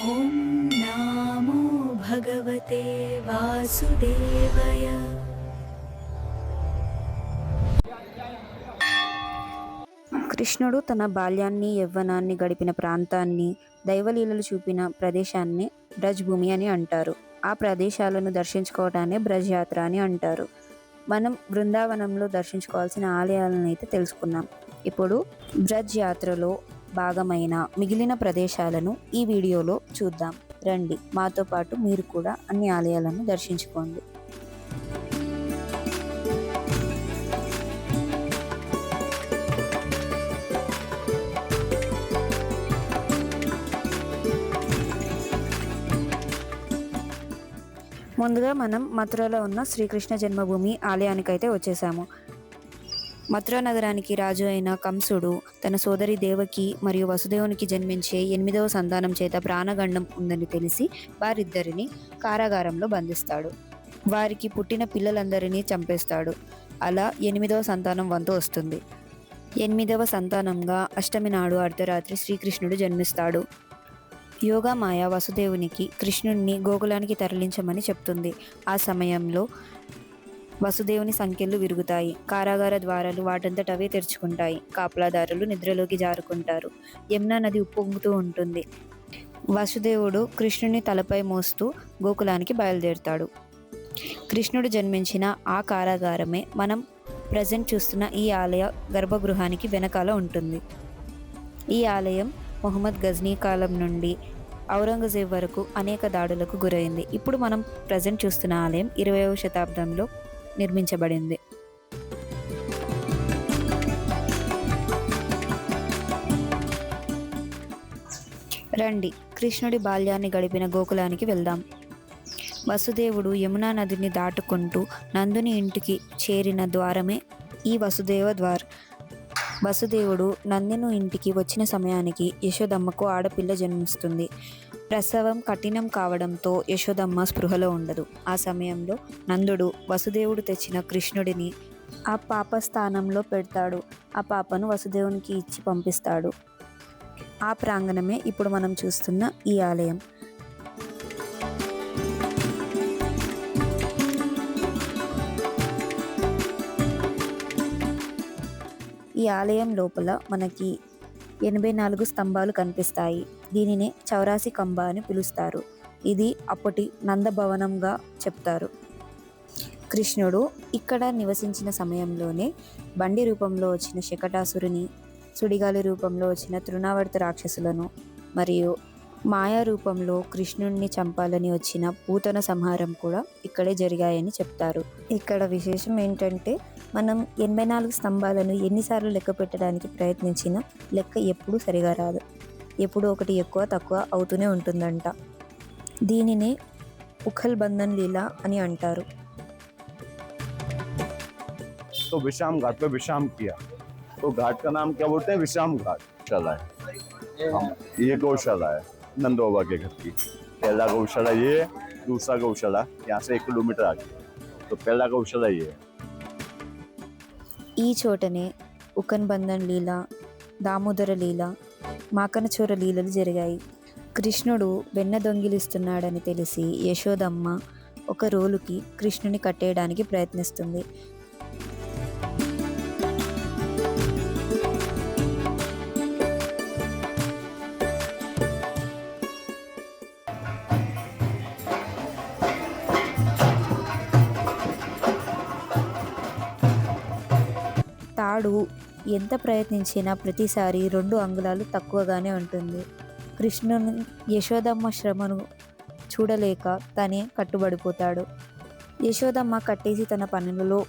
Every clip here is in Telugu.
ॐ नमो भगवते वासुदेवय కృష్ణుడు తన బాల్యాన్ని యవ్వనాన్ని గడిపిన ప్రాంతాన్ని దైవలీలలు చూపిన ప్రదేశాన్ని బ్రజ్ భూమి అని అంటారు ఆ ప్రదేశాలను దర్శించుకోవటాన్ని బ్రజ్ యాత్ర అని అంటారు మనం బృందావనంలో దర్శించుకోవాల్సిన ఆలయాలను అయితే తెలుసుకున్నాం ఇప్పుడు బ్రజ్ యాత్రలో భాగమైన మిగిలిన ప్రదేశాలను ఈ వీడియోలో చూద్దాం. రండి మాతో పాటు మీరు కూడా అన్ని ఆలయాలను దర్శించుకోండి. ముందుగా మనం మథురలో ఉన్న శ్రీకృష్ణ జన్మభూమి ఆలయానికైతే వచ్చేసాము. మథురా నగరానికి రాజు అయిన కంసుడు తన సోదరి దేవకి మరియు వసుదేవునికి జన్మించే ఎనిమిదవ సంతానం చేత ప్రాణగండం ఉందని తెలిసి వారిద్దరిని కారాగారంలో బంధిస్తాడు. వారికి పుట్టిన పిల్లలందరినీ చంపేస్తాడు. అలా ఎనిమిదవ సంతానం వంతు వస్తుంది. ఎనిమిదవ సంతానంగా అష్టమి నాడు అర్ధరాత్రి శ్రీకృష్ణుడు జన్మిస్తాడు. యోగామాయ వసుదేవునికి కృష్ణుణ్ణి గోకులానికి తరలించమని చెప్తుంది. ఆ సమయంలో వసుదేవుని సంఖ్యలు విరుగుతాయి. కారాగార ద్వారాలు వాటంతట అవే తెరుచుకుంటాయి. కాపలాదారులు నిద్రలోకి జారుకుంటారు. యమునా నది ఉప్పొంగుతూ ఉంటుంది. వసుదేవుడు కృష్ణుని తలపై మోస్తూ గోకులానికి బయలుదేరుతాడు. కృష్ణుడు జన్మించిన ఆ కారాగారమే మనం ప్రజెంట్ చూస్తున్న ఈ ఆలయ గర్భగృహానికి వెనకాల ఉంటుంది. ఈ ఆలయం మొహమ్మద్ గజ్నీ కాలం నుండి ఔరంగజేబ్ వరకు అనేక దాడులకు గురైంది. ఇప్పుడు మనం ప్రజెంట్ చూస్తున్న ఆలయం ఇరవయవ శతాబ్దంలో నిర్మించబడింది. రండి కృష్ణుడి బాల్యాన్ని గడిపిన గోకులానికి వెళ్దాం. వసుదేవుడు యమునా నదిని దాటుకుంటూ నందుని ఇంటికి చేరిన ద్వారమే ఈ వసుదేవ ద్వార్. వసుదేవుడు నందిను ఇంటికి వచ్చిన సమయానికి యశోదమ్మకు ఆడపిల్ల జన్మిస్తుంది. ప్రసవం కఠినం కావడంతో యశోదమ్మ స్పృహలో ఉండదు. ఆ సమయంలో నందుడు వసుదేవుడు తెచ్చిన కృష్ణుడిని ఆ పాప స్థానంలో పెడతాడు. ఆ పాపను వసుదేవునికి ఇచ్చి పంపిస్తాడు. ఆ ప్రాంగణమే ఇప్పుడు మనం చూస్తున్న ఈ ఆలయం. ఈ ఆలయం లోపల మనకి ఎనభై నాలుగు స్తంభాలు కనిపిస్తాయి. దీనినే చౌరాసి కంబ అని పిలుస్తారు. ఇది అప్పటి నందభవనంగా చెప్తారు. కృష్ణుడు ఇక్కడ నివసించిన సమయంలోనే బండి రూపంలో వచ్చిన శకటాసురుని సుడిగాలి రూపంలో వచ్చిన తృణావర్త రాక్షసులను మరియు మాయా రూపంలో కృష్ణుణ్ణి చంపాలని వచ్చిన పూతన సంహారం కూడా ఇక్కడే జరిగాయని చెప్తారు ఇక్కడ విశేషం ఏంటంటే మనం ఎనభై నాలుగు స్తంభాలను ఎన్నిసార్లు లెక్క పెట్టడానికి ప్రయత్నించినా లెక్క ఎప్పుడూ సరిగా రాదు ఎప్పుడూ ఒకటి ఎక్కువ తక్కువ అవుతూనే ఉంటుందంట దీనినే ఉఖల్ బంధన్ లీల అని అంటారు तो विश्राम घाट पे विश्राम किया तो घाट का नाम क्या बोलते हैं विश्राम घाट शाला है हाँ, ये गौशाला है नंद बाबा के घर की पहला गौशाला ये है दूसरा गौशाला यहाँ से एक किलोमीटर आगे तो पहला गौशाला ये है ఈ చోటనే ఉకన్ బంధన్ లీల దామోదర లీల మాకనచోర లీలలు జరిగాయి కృష్ణుడు వెన్న దొంగిలిస్తున్నాడని తెలిసి యశోదమ్మ ఒక రోలుకి కృష్ణుని కట్టేయడానికి ప్రయత్నిస్తుంది తాడు ఎంత ప్రయత్నించినా ప్రతిసారి రెండు అంగుళాలు తక్కువగానే ఉంటుంది. కృష్ణుని యశోదమ్మ శ్రమను చూడలేక తనే కట్టుబడిపోతాడు. యశోదమ్మ కట్టేసి తన పనులలో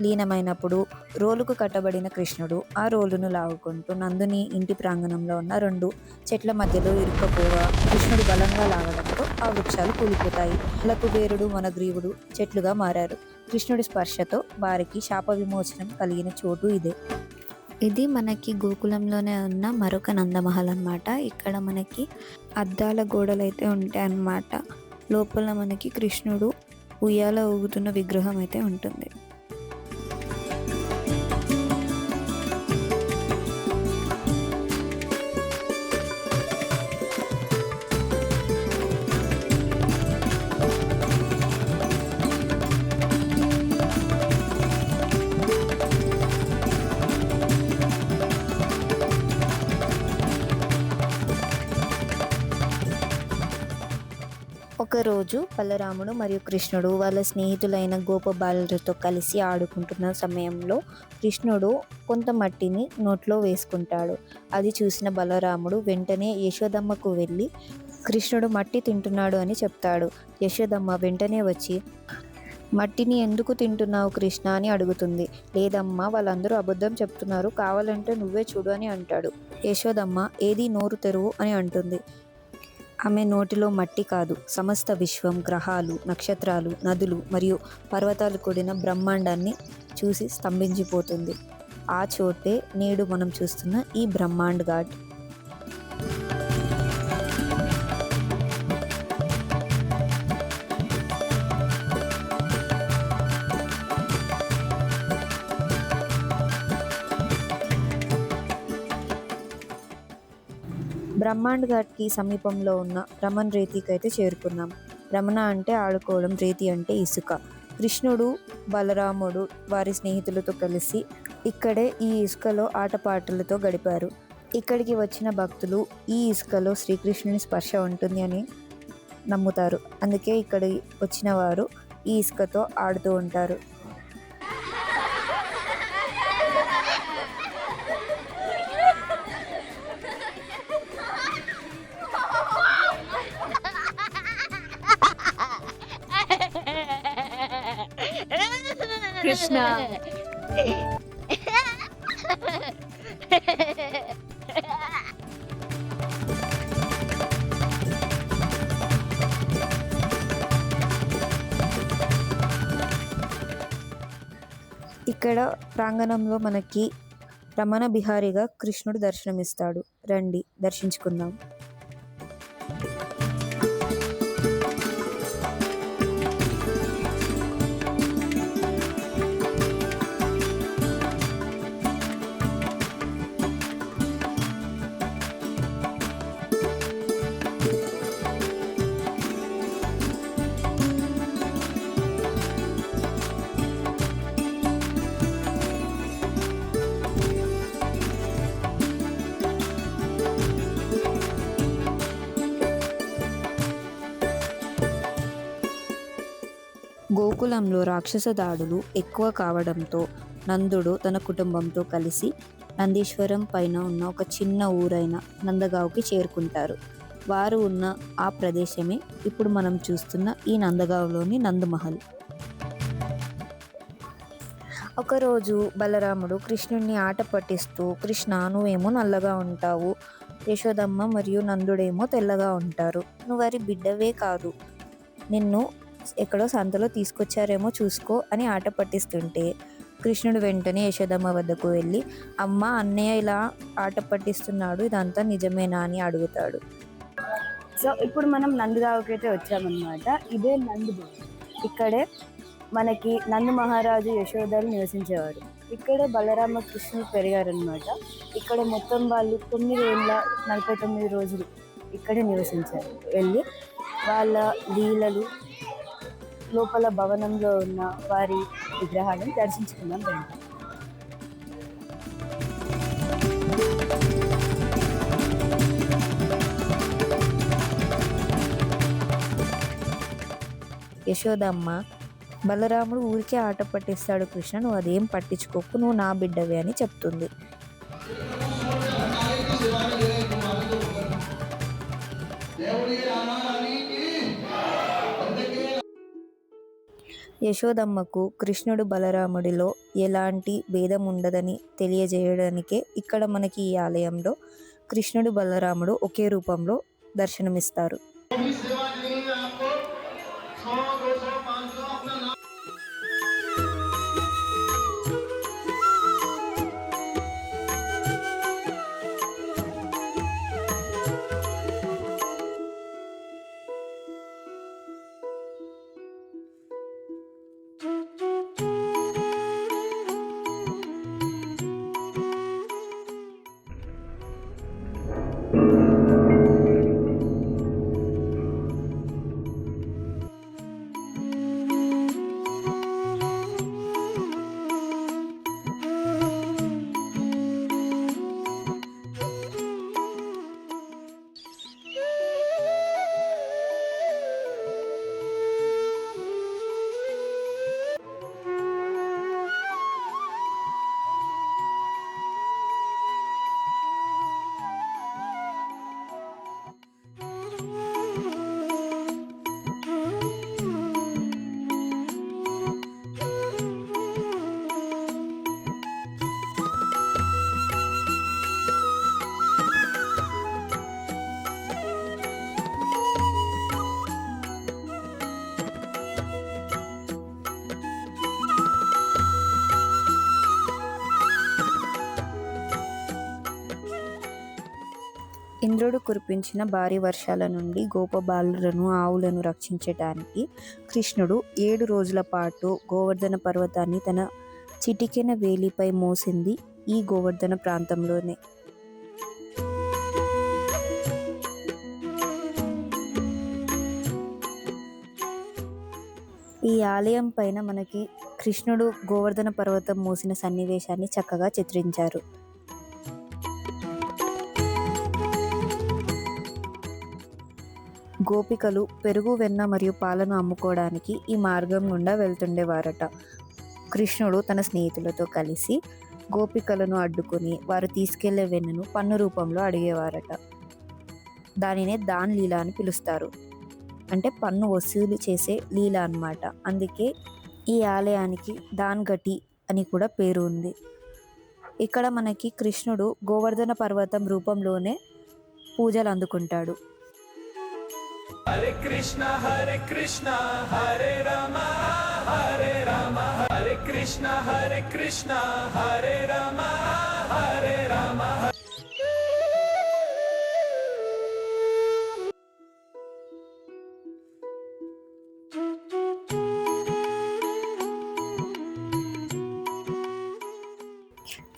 లీనమైనప్పుడు రోలుకు కట్టబడిన కృష్ణుడు ఆ రోలును లాగుకుంటూ నందుని ఇంటి ప్రాంగణంలో ఉన్న రెండు చెట్ల మధ్యలో ఇరుక్కపోగా కృష్ణుడు బలంగా లాగడంతో ఆ వృక్షాలు కూలిపోతాయి. లకుబేరుడు మనగ్రీవుడు చెట్లుగా మారారు. కృష్ణుడి స్పర్శతో వారికి శాప విమోచనం కలిగిన చోటు ఇదే. ఇది మనకి గోకులంలోనే ఉన్న మరొక నందమహల్ అన్నమాట. ఇక్కడ మనకి అద్దాల గోడలు అయితే ఉంటాయి అన్నమాట. లోపల మనకి కృష్ణుడు ఉయ్యాల ఊగుతున్న విగ్రహం అయితే ఉంటుంది. ఒకరోజు బలరాముడు మరియు కృష్ణుడు వాళ్ళ స్నేహితులైన గోపబాలులతో కలిసి ఆడుకుంటున్న సమయంలో కృష్ణుడు కొంత మట్టిని నోట్లో వేసుకుంటాడు. అది చూసిన బలరాముడు వెంటనే యశోదమ్మకు వెళ్ళి కృష్ణుడు మట్టి తింటున్నాడు అని చెప్తాడు. యశోదమ్మ వెంటనే వచ్చి మట్టిని ఎందుకు తింటున్నావు కృష్ణ అని అడుగుతుంది. లేదమ్మా వాళ్ళందరూ అబద్ధం చెప్తున్నారు. కావాలంటే నువ్వే చూడు అని అంటాడు. యశోదమ్మ ఏది నోరు తెరువు అని అంటుంది. ఆమె నోటిలో మట్టి కాదు. సమస్త విశ్వం గ్రహాలు నక్షత్రాలు నదులు మరియు పర్వతాలు కూడిన బ్రహ్మాండాన్ని చూసి స్తంభించిపోతుంది. ఆ చోటే నేడు మనం చూస్తున్న ఈ బ్రహ్మాండ్ ఘాట్. బ్రహ్మాండ్ ఘాట్కి సమీపంలో ఉన్న రమణ్ రేతికి అయితే చేరుకున్నాం. రమణ అంటే ఆడుకోవడం రేతి అంటే ఇసుక. కృష్ణుడు బలరాముడు వారి స్నేహితులతో కలిసి ఇక్కడే ఈ ఇసుకలో ఆటపాటలతో గడిపారు. ఇక్కడికి వచ్చిన భక్తులు ఈ ఇసుకలో శ్రీకృష్ణుని స్పర్శ ఉంటుంది అని నమ్ముతారు. అందుకే ఇక్కడ వచ్చిన వారు ఈ ఇసుకతో ఆడుతూ ఉంటారు. కృష్ణ. ఇక్కడ ప్రాంగణంలో మనకి రమణ బిహారీగా కృష్ణుడు దర్శనమిస్తాడు. రండి దర్శించుకుందాం. గోకులంలో రాక్షస దాడులు ఎక్కువ కావడంతో నందుడు తన కుటుంబంతో కలిసి నందీశ్వరం పైన ఉన్న ఒక చిన్న ఊరైన నందగావ్కి చేరుకుంటారు. వారు ఉన్న ఆ ప్రదేశమే ఇప్పుడు మనం చూస్తున్న ఈ నందగావ్లోని నందమహల్. ఒకరోజు బలరాముడు కృష్ణుణ్ణి ఆట పట్టిస్తూ కృష్ణ నువ్వేమో నల్లగా ఉంటావు. యశోదమ్మ మరియు నందుడేమో తెల్లగా ఉంటారు. నువ్వు వారి బిడ్డవే కాదు. నిన్ను ఎక్కడో సంతలో తీసుకొచ్చారేమో చూసుకో అని ఆట పట్టిస్తుంటే కృష్ణుడు వెంటనే యశోదమ్మ వద్దకు వెళ్ళి అమ్మ అన్నయ్య ఇలా ఆట పట్టిస్తున్నాడు ఇదంతా నిజమేనా? అని అడుగుతాడు. సో ఇప్పుడు మనం నందిగావుకి అయితే వచ్చామన్నమాట. ఇదే నంది ఇక్కడే మనకి నంది మహారాజు యశోదలు నివసించేవారు. ఇక్కడే బలరామ కృష్ణుడు పెరిగారనమాట ఇక్కడ మొత్తం వాళ్ళు తొమ్మిది ఏళ్ళ నలభై తొమ్మిది రోజులు ఇక్కడే నివసించారు. వెళ్ళి వాళ్ళ లీలలు లోపల భవనంలో ఉన్న వారి విగ్రహాలను దర్శించుకుందాం రండి. యశోదమ్మ బలరాముడు ఊరికే ఆట పట్టిస్తాడు కృష్ణ నువ్వు అదేం పట్టించుకోకు నువ్వు నా బిడ్డవే అని చెప్తుంది. యశోదమ్మకు కృష్ణుడు బలరాముడిలో ఎలాంటి భేదం ఉండదని తెలియజేయడానికే ఇక్కడ మనకి ఈ ఆలయంలో కృష్ణుడు బలరాముడు ఒకే రూపంలో దర్శనమిస్తారు. చంద్రుడు కురిపించిన భారీ వర్షాల నుండి గోపబాలులను ఆవులను రక్షించటానికి కృష్ణుడు ఏడు రోజుల పాటు గోవర్ధన పర్వతాన్ని తన చిటికెన వేలిపై మోసింది ఈ గోవర్ధన ప్రాంతంలోనే. ఈ ఆలయం పైన మనకి కృష్ణుడు గోవర్ధన పర్వతం మోసిన సన్నివేశాన్ని చక్కగా చిత్రించారు. గోపికలు పెరుగు వెన్న మరియు పాలను అమ్ముకోవడానికి ఈ మార్గం గుండా వెళ్తుండేవారట. కృష్ణుడు తన స్నేహితులతో కలిసి గోపికలను అడ్డుకుని వారు తీసుకెళ్ళే వెన్నను పన్ను రూపంలో అడిగేవారట. దానినే దాన్ లీల అని పిలుస్తారు. అంటే పన్ను వసూలు చేసే లీల అన్నమాట. అందుకే ఈ ఆలయానికి దాన్ గటి అని కూడా పేరు ఉంది. ఇక్కడ మనకి కృష్ణుడు గోవర్ధన పర్వతం రూపంలోనే పూజలు అందుకుంటాడు. హరే కృష్ణ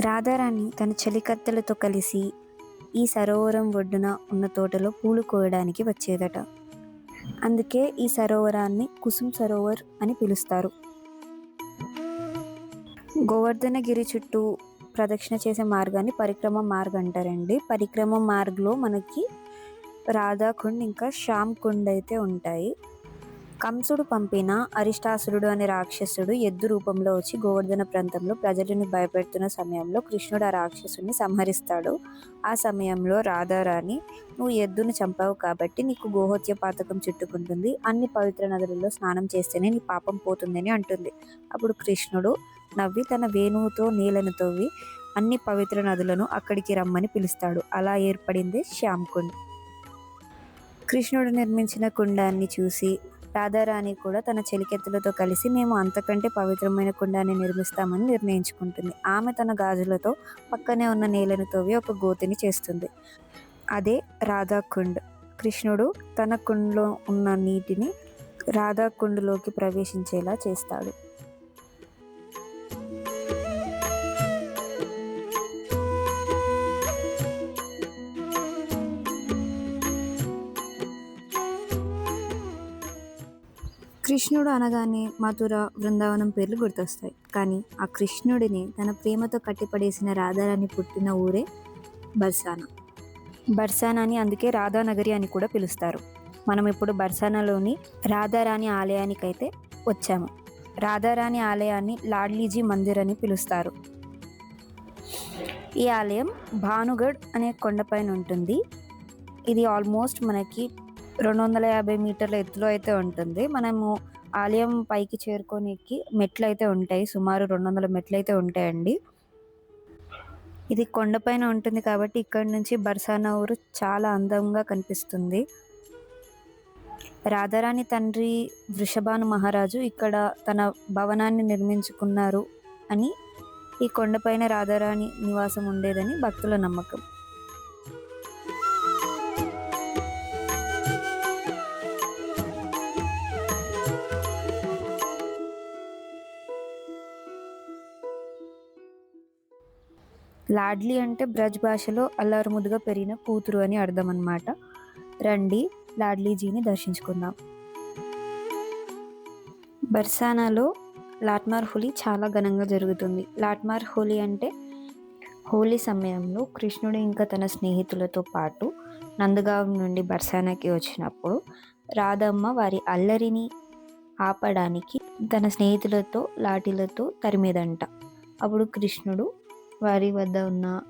రాధారాణి తన చలికత్తెలతో కలిసి ఈ సరోవరం ఒడ్డున ఉన్న తోటలో పూలు కోయడానికి వచ్చేదట. అందుకే ఈ సరోవరాన్ని కుసుమ్ సరోవర్ అని పిలుస్తారు. గోవర్ధనగిరి చుట్టూ ప్రదక్షిణ చేసే మార్గాన్ని పరిక్రమ మార్గ్ అంటారండి. పరిక్రమ మార్గ్లో మనకి రాధాకుండ్ ఇంకా శ్యామ్ కుండ్ అయితే ఉంటాయి. కంసుడు పంపిన అరిష్టాసురుడు అనే రాక్షసుడు ఎద్దు రూపంలో వచ్చి గోవర్ధన ప్రాంతంలో ప్రజలను భయపెడుతున్న సమయంలో కృష్ణుడు ఆ రాక్షసుని సంహరిస్తాడు. ఆ సమయంలో రాధారాణి నువ్వు ఎద్దును చంపావు కాబట్టి నీకు గోహత్య పాతకం చుట్టుకుంటుంది. అన్ని పవిత్ర నదులలో స్నానం చేస్తేనే నీ పాపం పోతుందని అంటుంది. అప్పుడు కృష్ణుడు నవ్వి తన వేణువుతో నీళ్ళను తవ్వి అన్ని పవిత్ర నదులను అక్కడికి రమ్మని పిలుస్తాడు. అలా ఏర్పడింది శ్యామ్ కుండ్. కృష్ణుడు నిర్మించిన కుండాన్ని చూసి రాధారాణి కూడా తన చెలికెత్తులతో కలిసి మేము అంతకంటే పవిత్రమైన కుండాన్ని నిర్మిస్తామని నిర్ణయించుకుంటుంది. ఆమె తన గాజులతో పక్కనే ఉన్న నేలను తవ్వి ఒక గోతిని చేస్తుంది. అదే రాధాకుండ్. కృష్ణుడు తన కుండలో ఉన్న నీటిని రాధాకుండ్లోకి ప్రవేశించేలా చేస్తాడు. కృష్ణుడు అనగానే మధుర బృందావనం పేర్లు గుర్తొస్తాయి. కానీ ఆ కృష్ణుడిని తన ప్రేమతో కట్టిపడేసిన రాధారాణి పుట్టిన ఊరే బర్సానా. బర్సానాని అందుకే రాధానగరి అని కూడా పిలుస్తారు. మనం ఇప్పుడు బర్సానాలోని రాధారాణి ఆలయానికైతే వచ్చాము. రాధారాణి ఆలయాన్ని లాడ్లీజీ మందిర్ అని పిలుస్తారు. ఈ ఆలయం భానుగఢ్ అనే కొండపైన ఉంటుంది. ఇది ఆల్మోస్ట్ మనకి రెండు వందల యాభై మీటర్ల ఎత్తులో అయితే ఉంటుంది. మనము ఆలయం పైకి చేరుకోనికి మెట్లు అయితే ఉంటాయి. సుమారు రెండు వందల మెట్లు అయితే ఉంటాయండి. ఇది కొండపైన ఉంటుంది కాబట్టి ఇక్కడ నుంచి బర్సానా ఊరు చాలా అందంగా కనిపిస్తుంది. రాధారాణి తండ్రి వృషభాను మహారాజు ఇక్కడ తన భవనాన్ని నిర్మించుకున్నారు అని ఈ కొండపైన రాధారాణి నివాసం ఉండేదని భక్తుల నమ్మకం. లాడ్లీ అంటే బ్రజ్ భాషలో అల్లారుముద్దుగా పెరిగిన కూతురు అని అర్థం అన్నమాట రండి లాడ్లీజీని దర్శించుకుందాం. బర్సానాలో లాట్మార్ హోలీ చాలా ఘనంగా జరుగుతుంది. లాట్మార్ హోలీ అంటే హోలీ సమయంలో కృష్ణుడు ఇంకా తన స్నేహితులతో పాటు నందగాం నుండి బర్సానాకి వచ్చినప్పుడు రాధమ్మ వారి అల్లరిని ఆపడానికి తన స్నేహితులతో లాఠీలతో తరిమేదంట. అప్పుడు కృష్ణుడు వారి వద్ద ఉన్న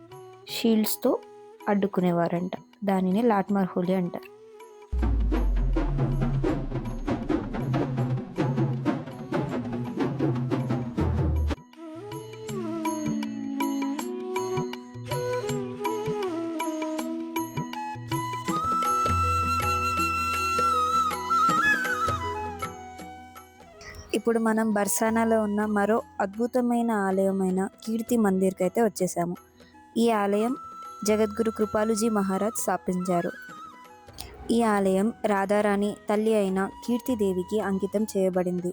షీల్డ్స్తో అడ్డుకునేవారంట. దానిని లాట్మార్ హోలీ అంటారు. ఇప్పుడు మనం బర్సానాలో ఉన్న మరో అద్భుతమైన ఆలయమైన కీర్తి మందిర్కి అయితే వచ్చేసాము. ఈ ఆలయం జగద్గురు కృపాలుజీ మహారాజ్ స్థాపించారు. ఈ ఆలయం రాధారాణి తల్లి అయిన కీర్తిదేవికి అంకితం చేయబడింది.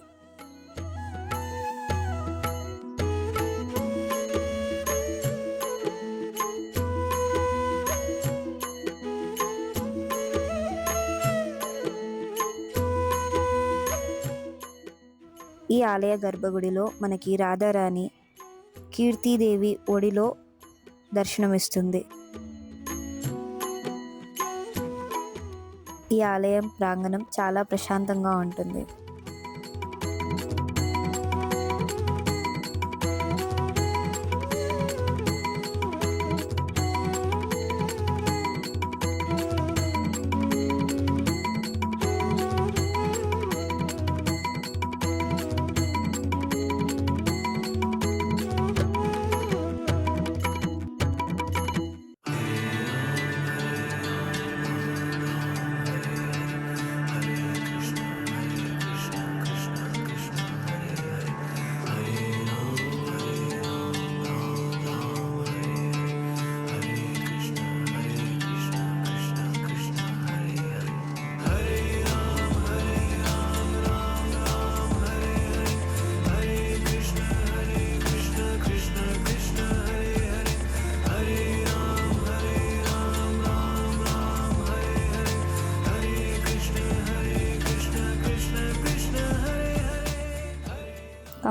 ఆలయ గర్భగుడిలో మనకి రాధారాణి కీర్తిదేవి ఒడిలో దర్శనమిస్తుంది. ఈ ఆలయం ప్రాంగణం చాలా ప్రశాంతంగా ఉంటుంది.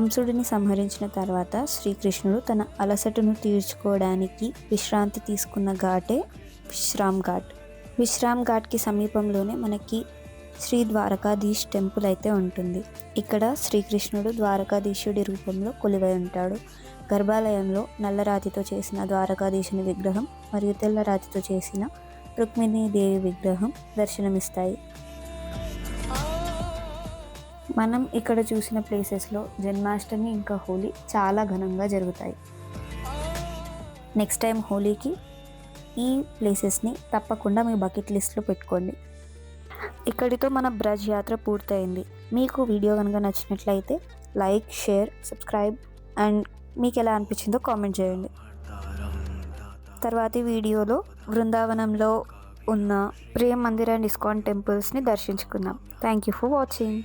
కంసుడిని సంహరించిన తర్వాత శ్రీకృష్ణుడు తన అలసటను తీర్చుకోవడానికి విశ్రాంతి తీసుకున్న ఘాటే విశ్రామ్ ఘాట్ విశ్రామ్ ఘాట్కి సమీపంలోనే మనకి శ్రీ ద్వారకాధీష్ టెంపుల్ అయితే ఉంటుంది. ఇక్కడ శ్రీకృష్ణుడు ద్వారకాధీశుడి రూపంలో కొలువై ఉంటాడు. గర్భాలయంలో నల్లరాతితో చేసిన ద్వారకాధీశుని విగ్రహం మరియు తెల్లరాతితో చేసిన రుక్మిణీదేవి విగ్రహం దర్శనమిస్తాయి. మనం ఇక్కడ చూసిన ప్లేసెస్లో జన్మాష్టమి ఇంకా హోలీ చాలా ఘనంగా జరుగుతాయి. నెక్స్ట్ టైం హోలీకి ఈ ప్లేసెస్ని తప్పకుండా మీ బకెట్ లిస్ట్లో పెట్టుకోండి. ఇక్కడితో మన బ్రజ్ యాత్ర పూర్తయింది. మీకు వీడియో కనుక నచ్చినట్లయితే లైక్ షేర్ సబ్స్క్రైబ్ అండ్ మీకు ఎలా అనిపించిందో కామెంట్ చేయండి. తర్వాతి వీడియోలో బృందావనంలో ఉన్న ప్రేమ్ మందిర్ అండ్ ఇస్కాన్ టెంపుల్స్ని దర్శించుకుందాం. Thank you for watching.